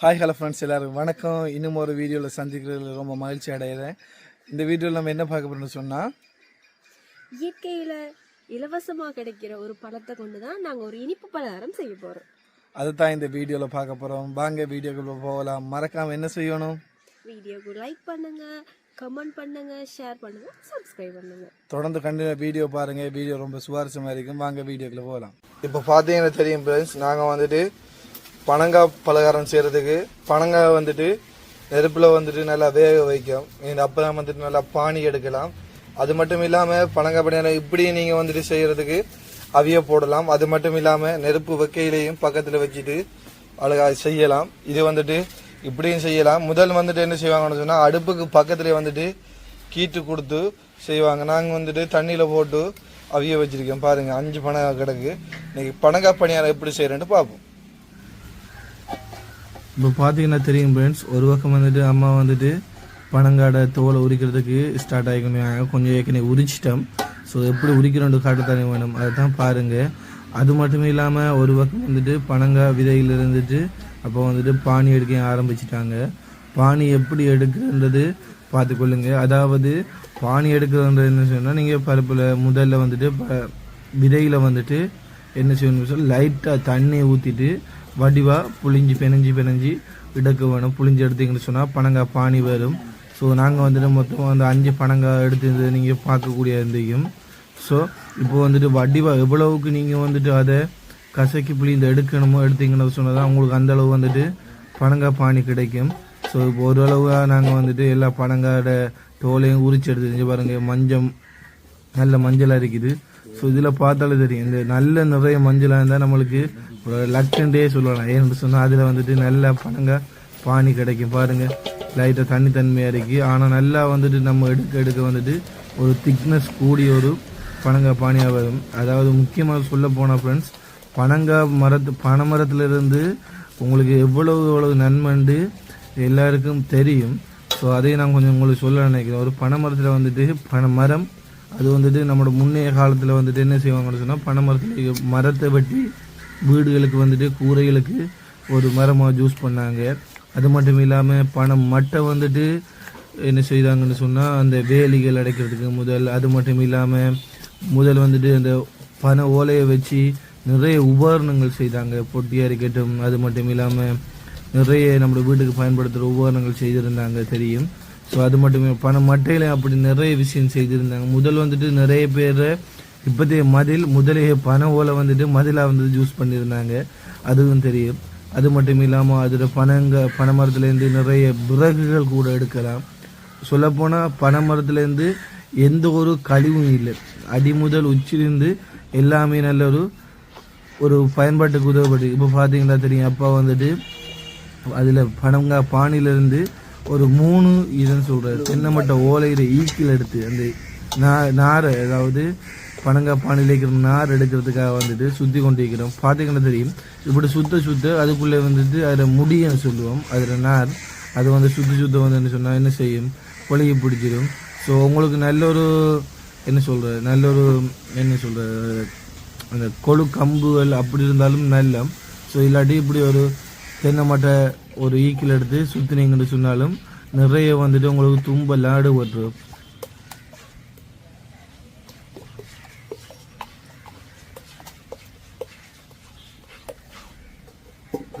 Hi hello friends எல்லாருக்கும் வணக்கம். இன்னும் ஒரு வீடியோவில் சந்திக்கிறதுல ரொம்ப மகிழ்ச்சி அடைகிறேன் இந்த வீடியோவில் நம்ம என்ன பார்க்க போகிறோம்னு சொன்னால் இயற்கையில இலவசமா கிடைக்கிற ஒரு பழத்தை கொண்டு தான் நாங்க ஒரு இனிப்பு பலகாரம் செய்ய போறோம். அதை தான் இந்த வீடியோவில் பார்க்க போகிறோம் வாங்க வீடியோக்குள்ளே போகலாம். மறக்காமல் என்ன செய்யணும்? வீடியோக்கு லைக் பண்ணுங்க கமெண்ட் பண்ணுங்க ஷேர் பண்ணுங்க சப்ஸ்கிரைப் பண்ணுங்க. தொடர்ந்து கண்டினியூ வீடியோ பாருங்கள் வீடியோ ரொம்ப சுவாரஸ்யமாக இருக்கும். வாங்க வீடியோக்குள்ளே போகலாம். இப்போ பார்த்தீங்கன்னா தெரியும் ஃப்ரெண்ட்ஸ் நாங்கள் வந்துட்டு பனங்காய் பலகாரம் செய்கிறதுக்கு பனங்காய் வந்துட்டு நெருப்பில் வந்துட்டு நல்லா வேக வைக்கும். இந்த அப்போ தான் வந்துட்டு நல்லா பானி எடுக்கலாம். அது மட்டும் இல்லாமல் பனங்காய் பணியாரம் இப்படி நீங்கள் வந்துட்டு செய்கிறதுக்கு அவிய போடலாம். அது மட்டும் இல்லாமல் நெருப்பு வைக்கையிலையும் பக்கத்தில் வச்சுட்டு அழகா செய்யலாம். இது வந்துட்டு இப்படியும் செய்யலாம். முதல் வந்துட்டு என்ன செய்வாங்கன்னு சொன்னால் அடுப்புக்கு பக்கத்துலேயே வந்துட்டு கீட்டு கொடுத்து செய்வாங்க. நாங்கள் வந்துட்டு தண்ணியில் போட்டு அவிய வச்சுருக்கோம். பாருங்கள் அஞ்சு பனங்காய் கிடக்கு. இன்றைக்கி பனங்காய் பணியாரம் எப்படி செய்கிறேன்ட்டு பார்ப்போம் இப்போ பார்த்தீங்கன்னா தெரியும் ஃப்ரெண்ட்ஸ் ஒரு பக்கம் வந்துட்டு அம்மா வந்துட்டு பனங்காடை தோலை உரிக்கிறதுக்கு ஸ்டார்ட் ஆகிக்கணும் கொஞ்சம் ஏற்கனவே உரிச்சிட்டோம். ஸோ எப்படி உரிக்கிறோண்டு காட்டுத்தானே வேணும். அதை தான் பாருங்கள் அது மட்டும் இல்லாமல் ஒரு பக்கம் வந்துட்டு பனங்காய் விதையில் இருந்துட்டு அப்போ வந்துட்டு பானி எடுக்க ஆரம்பிச்சிட்டாங்க. பானி எப்படி எடுக்கிறன்றது பார்த்துக்கொள்ளுங்க அதாவது பானி எடுக்கிறன்றது என்ன சொன்னால் நீங்கள் பருப்பில் முதல்ல வந்துட்டு ப விதையில் வந்துட்டு என்ன செய்யணும்னு சொல்லி லைட்டாக தண்ணி ஊற்றிட்டு வடிவாக புளிஞ்சு பிணைஞ்சி பிணைஞ்சி இடக்கு வேணும். புளிஞ்சு எடுத்தீங்கன்னு சொன்னால் பனங்காய் பானி வரும் ஸோ நாங்கள் வந்துட்டு மொத்தமாக அந்த அஞ்சு பனங்காய் எடுத்து நீங்கள் பார்க்கக்கூடிய இருந்தையும் ஸோ இப்போ வந்துட்டு வடிவாக எவ்வளவுக்கு நீங்கள் வந்துட்டு அதை கசக்கி புளிந்து எடுக்கணுமோ எடுத்தீங்கன்னு சொன்னால் உங்களுக்கு அந்தளவு வந்துட்டு பனங்காய் பானி கிடைக்கும். ஸோ இப்போ ஓரளவாக நாங்கள் வந்துட்டு எல்லா பனங்காயோட தோலையும் உரிச்சு எடுத்து செஞ்சு பாருங்கள் மஞ்சம் நல்ல மஞ்சளாக இருக்குது. ஸோ இதில் பார்த்தாலே தெரியும். இந்த நல்ல நிறைய மஞ்சளாக இருந்தால் நம்மளுக்கு ஒரு லக்குண்டே சொல்லலாம் ஏன்னு சொன்னால் அதில் வந்துட்டு நல்லா பனங்காய் பானி கிடைக்கும் பாருங்கள் லைட்டாக தண்ணி தன்மையாக இருக்குது ஆனால் நல்லா வந்துட்டு நம்ம எடுக்க எடுக்க வந்துட்டு ஒரு திக்னஸ் கூடிய ஒரு பனங்காய் பானியாக வரும். அதாவது முக்கியமாக சொல்ல போனால் ஃப்ரெண்ட்ஸ் பனங்காய் மரத்து பனைமரத்துலேருந்து உங்களுக்கு எவ்வளவு எவ்வளவு நன்மைண்டு எல்லாருக்கும் தெரியும். ஸோ அதையும் நான் கொஞ்சம் உங்களுக்கு சொல்ல நினைக்கிறேன். ஒரு பனை மரத்தில் வந்துட்டு பனை மரம் அது வந்துட்டு நம்மளோட முன்னைய காலத்தில் வந்துட்டு என்ன செய்வாங்கன்னு சொன்னால் பனை மரத்தில் மரத்தை வெட்டி வீடுகளுக்கு வந்துட்டு கூரைகளுக்கு ஒரு மரமாக ஜூஸ் பண்ணாங்க. அது மட்டும் இல்லாமல் பணம் மட்டை வந்துட்டு என்ன செய்தாங்கன்னு சொன்னால் அந்த வேலிகள் அடைக்கிறதுக்கு முதல் அது மட்டும் இல்லாமல் முதல் வந்துட்டு அந்த பண ஓலையை வச்சு நிறைய உபகரணங்கள் செய்தாங்க. பொட்டி இருக்கட்டும் அது மட்டும் இல்லாமல் நிறைய நம்ம வீட்டுக்கு பயன்படுத்துகிற உபகரணங்கள் செய்திருந்தாங்க தெரியும். ஸோ அது மட்டுமே பண மட்டையில் அப்படி நிறைய விஷயம் செய்திருந்தாங்க. முதல் வந்துட்டு நிறைய பேரை இப்போதைய மதில் முதலிய பனை ஓலை வந்துட்டு மதிலாக வந்து ஜூஸ் பண்ணியிருந்தாங்க. அதுவும் தெரியும். அது மட்டும் இல்லாமல் அதில் பனங்க பனை மரத்துலேருந்து நிறைய விறகுகள் கூட எடுக்கலாம். சொல்லப்போனால் பனை மரத்துலேருந்து எந்த ஒரு கழிவும் இல்லை. அடி முதல் உச்சிலிருந்து எல்லாமே நல்ல ஒரு ஒரு பயன்பாட்டுக்கு உதவப்படுது. இப்போ பார்த்தீங்கன்னா தெரியும் அப்பா வந்துட்டு அதில் பனங்கா பானியிலேருந்து ஒரு மூணு இதுன்னு சொல்கிறார் தென்னமட்ட ஓலையில் ஈக்கில் எடுத்து அந்த நா நாரை அதாவது பனங்காய் பானியில் இருக்கிற நார் எடுக்கிறதுக்காக வந்துட்டு சுற்றி கொண்டு இருக்கிறோம் பார்த்தீங்கன்னா தெரியும். இப்படி சுத்த சுத்த அதுக்குள்ளே வந்துட்டு அதில் முடின்னு சொல்லுவோம். அதில் நார் அது வந்து சுற்றி சுத்த வந்து என்ன சொன்னால் என்ன செய்யும்? கொலையை பிடிச்சிடும் ஸோ உங்களுக்கு நல்ல ஒரு என்ன சொல்கிறது நல்ல ஒரு என்ன சொல்கிறது அந்த கொழு கம்புகள் அப்படி இருந்தாலும் நல்ல. ஸோ இல்லாட்டி இப்படி ஒரு தென்னை மட்டை ஒரு ஈக்கில் எடுத்து சுற்றினீங்கன்னு சொன்னாலும் நிறைய வந்துட்டு உங்களுக்கு தும்பெல்லாம் அடுபட்டுரும்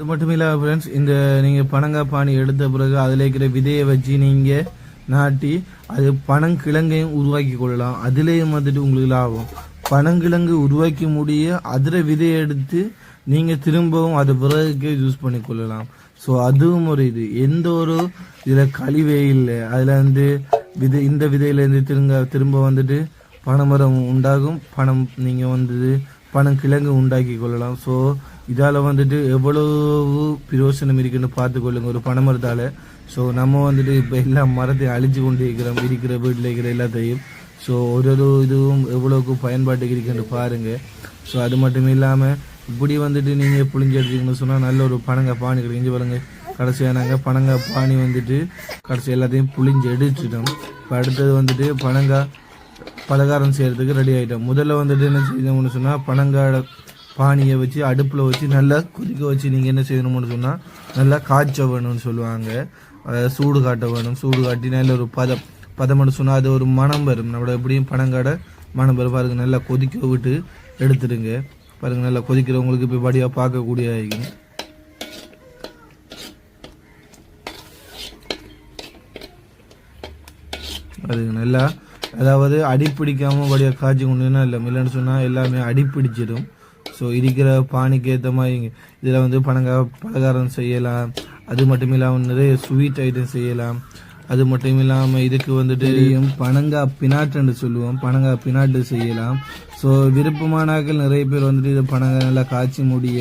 அது மட்டும் இல்லாமல் ஃப்ரெண்ட்ஸ் இந்த நீங்கள் பனங்காய் பானி எடுத்த பிறகு அதில் இருக்கிற விதையை வச்சு நீங்கள் நாட்டி அது பனங்கிழங்கையும் உருவாக்கி கொள்ளலாம். அதுலேயும் வந்துட்டு உங்களுக்கு லாபம். பனங்கிழங்கு உருவாக்கி முடிய அதில் விதையை எடுத்து நீங்கள் திரும்பவும் அது பிறகுக்கே யூஸ் பண்ணி கொள்ளலாம். ஸோ அதுவும் ஒரு இது. எந்த ஒரு இதில் கழிவே இல்லை. அதில் வந்து விதை இந்த விதையிலேருந்து திரும்ப திரும்ப வந்துட்டு பனைமரம் உண்டாகும். பணம் நீங்கள் வந்துட்டு பணம் கிழங்கு உண்டாக்கி கொள்ளலாம். ஸோ இதால் வந்துட்டு எவ்வளவு பிரயோசனம் இருக்குன்னு பார்த்து கொள்ளுங்க. ஒரு பனைமரத்தால் ஸோ நம்ம வந்துட்டு இப்போ எல்லா மரத்தையும் அழிஞ்சு கொண்டு இருக்கிறோம் இருக்கிற வீட்டில் இருக்கிற எல்லாத்தையும் ஸோ ஒரு ஒரு இதுவும் எவ்வளோக்கு பயன்பாட்டுக்கு இருக்குன்னு பாருங்கள் ஸோ அது மட்டும் இல்லாமல் இப்படி வந்துட்டு நீங்கள் புளிஞ்சு எடுத்தீங்கன்னு சொன்னால் நல்ல ஒரு பனங்காய் பானி கிடைக்கும். பாருங்க. கடைசியாக நாங்கள் பனங்காய் பானி வந்துட்டு கடைசி எல்லாத்தையும் புளிஞ்சு எடுத்துட்டோம். இப்போ அடுத்தது வந்துட்டு பனங்காய் பலகாரம் செய்கிறதுக்கு ரெடி ஆகிட்டோம் முதல்ல வந்துட்டு என்ன செய்யணும்னு சொன்னால் பனங்காட பானியை வச்சு அடுப்பில் வச்சு நல்லா கொதிக்க வச்சு நீங்கள் என்ன செய்யணும்னு சொன்னால் நல்லா காய்ச்ச வேணும்னு சொல்லுவாங்க. சூடு காட்ட வேணும். சூடு காட்டி நல்ல ஒரு பதம். பதம்னு சொன்னால் அது ஒரு மனம் வரும். நம்மளோட எப்படியும் பனங்காடை மனம் வரும். பாருங்க நல்லா கொதிக்க விட்டு எடுத்துடுங்க. பாருங்க நல்லா கொதிக்கிறவங்களுக்கு இப்போ படியாக பார்க்கக்கூடிய ஆகிக்கும் அது நல்லா அதாவது அடிப்பிடிக்காம படியா காய்ச்சி கொண்டுனா இல்லை இல்லைன்னு சொன்னால் எல்லாமே அடிப்பிடிச்சிடும். ஸோ இருக்கிற பானிக்கு ஏற்ற மாதிரி இதில் வந்து பனங்காய் பலகாரம் செய்யலாம். அது மட்டும் இல்லாமல் நிறைய ஸ்வீட் ஐட்டம் செய்யலாம். அது மட்டும் இல்லாமல் இதுக்கு வந்துட்டு பனங்காய் பினாட்டுன்னு சொல்லுவோம். பனங்காய் பினாட்டு செய்யலாம். ஸோ விருப்பமானாக்கள் நிறைய பேர் வந்துட்டு இதை பனங்காய் நல்லா காய்ச்சி முடிய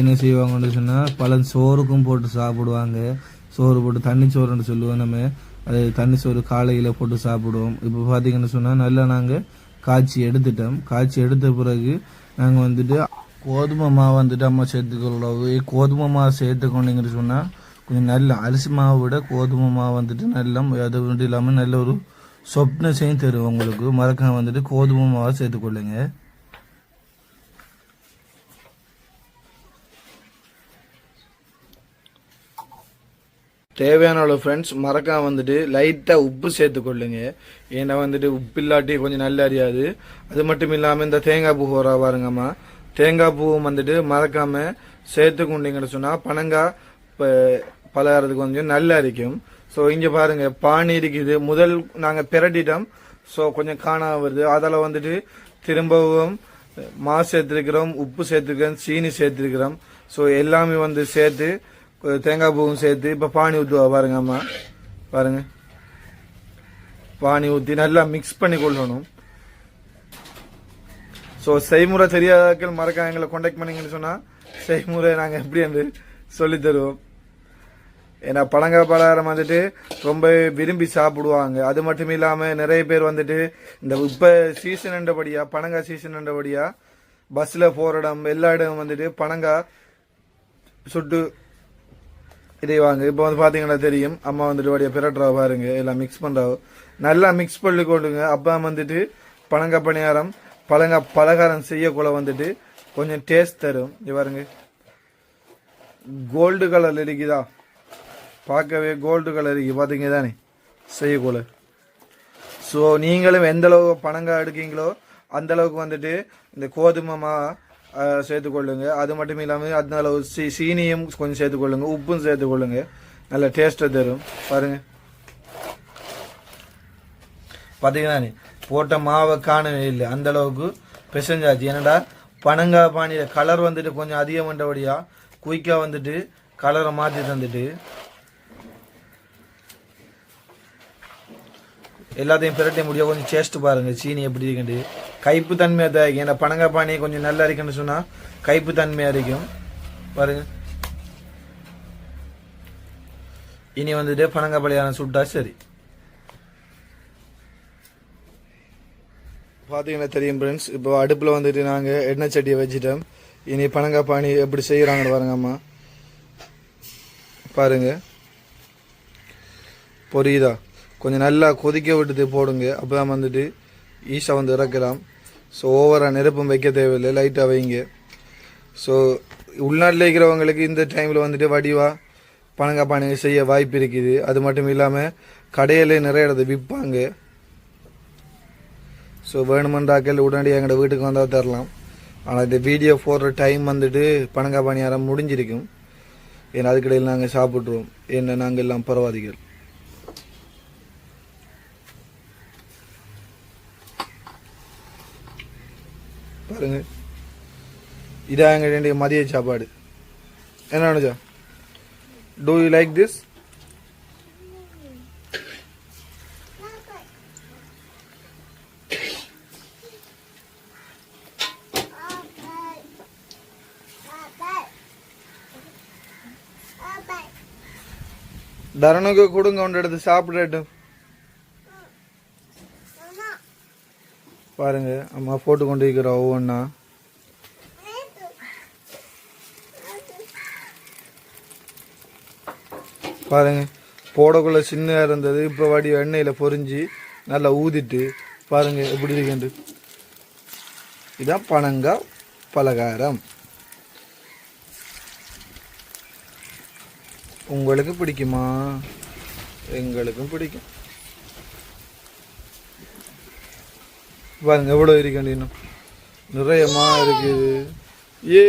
என்ன செய்வாங்கன்னு சொன்னால் பல சோறுக்கும் போட்டு சாப்பிடுவாங்க. சோறு போட்டு தண்ணி சோறுன்னு சொல்லுவோம் நம்ம. அது தண்ணி சோறு காலையில் போட்டு சாப்பிடுவோம். இப்போ பார்த்தீங்கன்னு சொன்னால் நல்லா நாங்கள் காய்ச்சி எடுத்துட்டோம். காய்ச்சி எடுத்த பிறகு நாங்கள் வந்துட்டு கோதுமை மாவு வந்துட்டு அம்மா சேர்த்துக்கொள்ளவு கோதுமை மாவு சேர்த்துக்கொண்டீங்கன்னு சொன்னால் கொஞ்சம் நல்ல அரிசி மாவை விட கோதுமை மாவு வந்துட்டு நல்ல அது மட்டும் இல்லாமல் நல்ல ஒரு சொப்னஸையும் தரும் உங்களுக்கு. மறக்காம வந்துட்டு கோதுமை மாவை சேர்த்துக்கொள்ளுங்க. தேவையான அளவு ஃப்ரெண்ட்ஸ் மறக்காம வந்துட்டு லைட்டாக உப்பு சேர்த்துக்கொள்ளுங்க ஏன்னா வந்துட்டு உப்பு இல்லாட்டி கொஞ்சம் நல்லா அறியாது. அது மட்டும் இல்லாமல் இந்த தேங்காய் பூ வரா பாருங்கம்மா. தேங்காய் பூவும் வந்துட்டு மறக்காம சேர்த்து கொண்டீங்கன்னு சொன்னால் பனங்காய் இப்போ பலகாரத்துக்கு கொஞ்சம் நல்லா இருக்கும் ஸோ இங்கே பாருங்க பானி இருக்குது. முதல் நாங்கள் பிரட்டிட்டோம். ஸோ கொஞ்சம் காணாம வருது. அதில் வந்துட்டு திரும்பவும் மா சேர்த்துருக்கிறோம் உப்பு சேர்த்துருக்கிறோம் சீனி சேர்த்துருக்கிறோம். ஸோ எல்லாமே வந்து சேர்த்து தேங்காய் பூவும் சேர்த்து இப்போ பானி ஊற்றுவா பாருங்க அம்மா. பாருங்க. பானி ஊற்றி நல்லா மிக்ஸ் பண்ணி கொள்ளணும். ஸோ செய்முறை தெரியாதாக்கள் மறக்காம எங்களை காண்டாக்ட் பண்ணிங்கன்னு சொன்னால் செய்முறை நாங்கள் எப்படி வந்து சொல்லித் தருவோம். ஏன்னா பழங்காய் பலகாரம் வந்துட்டு ரொம்ப விரும்பி சாப்பிடுவாங்க. அது மட்டும் இல்லாமல் நிறைய பேர் வந்துட்டு இந்த இப்போ சீசன் என்றபடியா பனங்காய் சீசன் என்றபடியா பஸ்ஸில் போகிற இடம் எல்லா இடமும் வந்துட்டு பனங்காய் சுட்டு இதை வாங்க. இப்போ வந்து பார்த்தீங்கன்னா தெரியும். அம்மா வந்துட்டு வடிய பிரட்டுறா பாருங்க. எல்லாம் மிக்ஸ் பண்ணுறாவோ நல்லா மிக்ஸ் பண்ணி கொண்டுங்க. அப்பா வந்துட்டு பழங்க பணியாரம் பழங்க பலகாரம் செய்யக்குள்ள வந்துட்டு கொஞ்சம் டேஸ்ட் தரும். இது பாருங்க. கோல்டு கலர் இருக்குதா? பார்க்கவே கோல்டு கலர் இருக்கு. பார்த்தீங்க தானே? செய்யக்குள்ள. ஸோ நீங்களும் எந்த அளவுக்கு பணங்காய் எடுக்கீங்களோ அந்த அளவுக்கு வந்துட்டு இந்த கோதுமை மா சேர்த்துக்கொள்ளுங்க. அது மட்டும் இல்லாமல் அதனால சீ சீனியும் கொஞ்சம் சேர்த்துக்கொள்ளுங்க. உப்பும் சேர்த்துக்கொள்ளுங்க. நல்ல டேஸ்ட்டை தரும். பாருங்க. பார்த்தீங்கன்னா போட்ட மாவை காணவே இல்லை. அந்த அளவுக்கு பிசைஞ்சாச்சு. ஏன்னடா பனங்காய் பானியில் கலர் வந்துட்டு கொஞ்சம் அதிகம் பண்ணபடியா குயிக்காக வந்துட்டு கலரை மாற்றி தந்துட்டு எல்லாத்தையும் பிரட்டி முடிய கொஞ்சம் சேஸ்ட் பாருங்கள் சீனி எப்படி இருக்குண்டு கைப்பு தன்மையாக தான் இருக்கும் ஏன்னா பனங்காய் பானி கொஞ்சம் நல்லா இருக்குன்னு சொன்னால் கைப்பு தன்மையாக இருக்கும். பாருங்க. இனி வந்துட்டு பனங்காய் பலியாரம் சுட்டா சரி. பார்த்தீங்கன்னா தெரியும் ஃப்ரெண்ட்ஸ் இப்போ அடுப்பில் வந்துட்டு நாங்கள் எண்ணெய் சட்டியை வச்சுட்டோம். இனி பனங்காய் பானி எப்படி செய்கிறாங்கன்னு பாருங்க அம்மா. பாருங்க. பொரியுதா? கொஞ்சம் நல்லா கொதிக்க விட்டுட்டு போடுங்க. அப்போ தான் வந்துட்டு ஈஸாக வந்து இறக்கலாம் ஸோ ஓவராக நெருப்பும் வைக்க தேவையில்லை. லைட்டாக வைங்க. ஸோ உள்நாட்டில் இருக்கிறவங்களுக்கு இந்த டைமில் வந்துட்டு வடிவாக பனங்காய் பானை செய்ய வாய்ப்பு இருக்குது. அது மட்டும் இல்லாமல் கடையிலே நிறைய இடத்த விற்பாங்க. ஸோ வேணுமென்றாக்கள் உடனடியாக எங்களோட வீட்டுக்கு வந்தால் தரலாம். ஆனால் இந்த வீடியோ போடுற டைம் வந்துட்டு பனங்காய் பணியாரம் முடிஞ்சிருக்கும். ஏன்னா அதுக்கிடையில் நாங்கள் சாப்பிட்ருவோம் என்ன நாங்கள் எல்லாம் பரவாதிகள். பாருங்க. இதான் எங்க வேண்டிய மதிய சாப்பாடு. என்ன நினச்சா டூ யூ லைக் திஸ் தரனுக்கு கொடுங்க ஒன்று எடுத்து சாப்பிடட்டும். பாருங்க அம்மா போட்டு கொண்டு இருக்கிறோம் ஒவ்வொன்றா பாருங்க போடக்குள்ள சின்ன இருந்தது இப்போ வாடி எண்ணெயில் பொரிஞ்சு நல்லா ஊதிட்டு பாருங்க எப்படி இருக்குண்டு இதான் பனங்கா பலகாரம். உங்களுக்கு பிடிக்குமா? எங்களுக்கும் பிடிக்கும். பாருங்க எவ்வளோ இருக்கேன் இன்னும். நிறையமா இருக்குது ஏ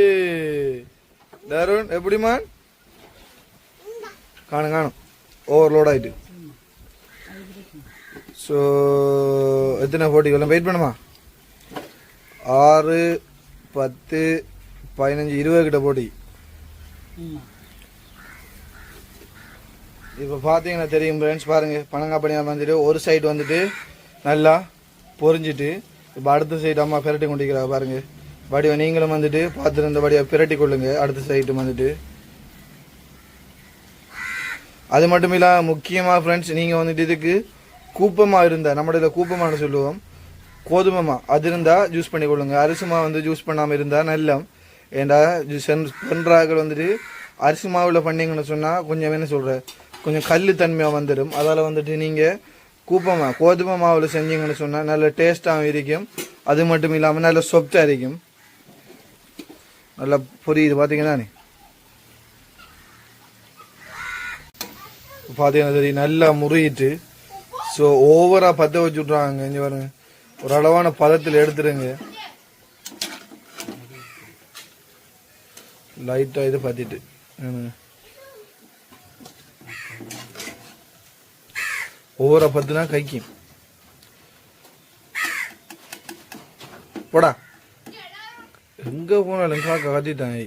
தருண் எப்படிமா காணும் காணும். ஓவர்லோட் ஆயிட்டு. ஸோ எத்தனை போட்டிகள் வெயிட் பண்ணுமா? ஆறு பத்து பதினஞ்சு இருபது கிட்ட போட்டி. இப்போ பார்த்தீங்கன்னா தெரியும் ஃப்ரெண்ட்ஸ் பாருங்கள் பனங்காப்பணியாக வந்துட்டு ஒரு சைடு வந்துட்டு நல்லா பொரிஞ்சிட்டு இப்போ அடுத்த சைடு அம்மா பிரட்டி கொண்டிருக்கிறா பாருங்க. வடிவை நீங்களும் வந்துட்டு பார்த்துருந்தபடியாக பிரட்டி கொள்ளுங்க அடுத்த சைட்டு வந்துட்டு. அது மட்டும் இல்லாமல் முக்கியமாக ஃப்ரெண்ட்ஸ் நீங்கள் வந்துட்டு இதுக்கு கூப்பமாக இருந்தால் நம்ம இதில் கூப்பமானு சொல்லுவோம். கோதுமமா அது இருந்தால் ஜூஸ் பண்ணி கொள்ளுங்க. அரிசி மாவு வந்து ஜூஸ் பண்ணாமல் இருந்தால் நல்லம் ஏண்டா சென்றாக்கள் வந்துட்டு அரிசி மாவில் பண்ணீங்கன்னு சொன்னால் கொஞ்சம் என்ன சொல்கிறேன் கொஞ்சம் கல் தன்மையாக வந்துடும். அதால் வந்துட்டு நீங்கள் கூப்பமா கோதுமை மாவில் செஞ்சீங்கன்னு சொன்னால் நல்ல டேஸ்ட்டாகவும் இருக்கும். அது மட்டும் இல்லாமல் நல்ல சொப்டாக இருக்கும். நல்லா புரியுது பார்த்தீங்கன்னா நீ? பார்த்தீங்கன்னா சரி நல்லா முறியிட்டு ஸோ ஓவராக பற்ற வச்சு விட்றாங்க இங்கே பாருங்க. ஒரு அளவான பதத்தில் எடுத்துருங்க. லைட்டாக இது பார்த்துட்டு ஓவரா பத்துனா கைக்கு. போடா. எங்க போனாலும் காக்கா காத்திட்டான்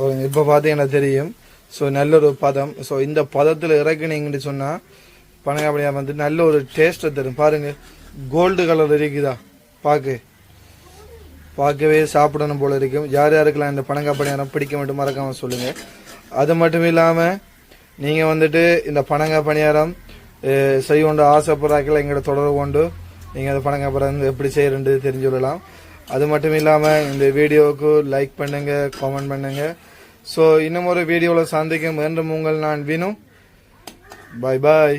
ஏய். இப்போ பார்த்தீங்கன்னா தெரியும். ஸோ நல்ல ஒரு பதம். ஸோ இந்த பதத்தில் இறக்குனீங்கன்னு சொன்னால் பனங்காப்படியா வந்து நல்ல ஒரு டேஸ்ட்டை தரும். பாருங்க கோல்டு கலர் இருக்குதா? பார்க்க பார்க்கவே சாப்பிடணும் போல இருக்கும். யார் யாருக்கெல்லாம் இந்த பனங்காப்பணியாரம் பிடிக்க மட்டும் மறக்காம சொல்லுங்க. அது மட்டும் இல்லாமல் நீங்கள் வந்துட்டு இந்த பனங்காய் பணியாரம் செய்ய செய்யொண்டு ஆசைப்படுறாக்கள் எங்களோட தொடர்பு கொண்டு நீங்கள் அந்த பனங்காய் எப்படி செய்யறது தெரிஞ்சு கொள்ளலாம். அது மட்டும் இல்லாமல் இந்த வீடியோவுக்கு லைக் பண்ணுங்க கமெண்ட் பண்ணுங்க. ஸோ இன்னும் ஒரு வீடியோவில் சந்திக்கும். என்று உங்கள் நான் வினு. பாய் பாய்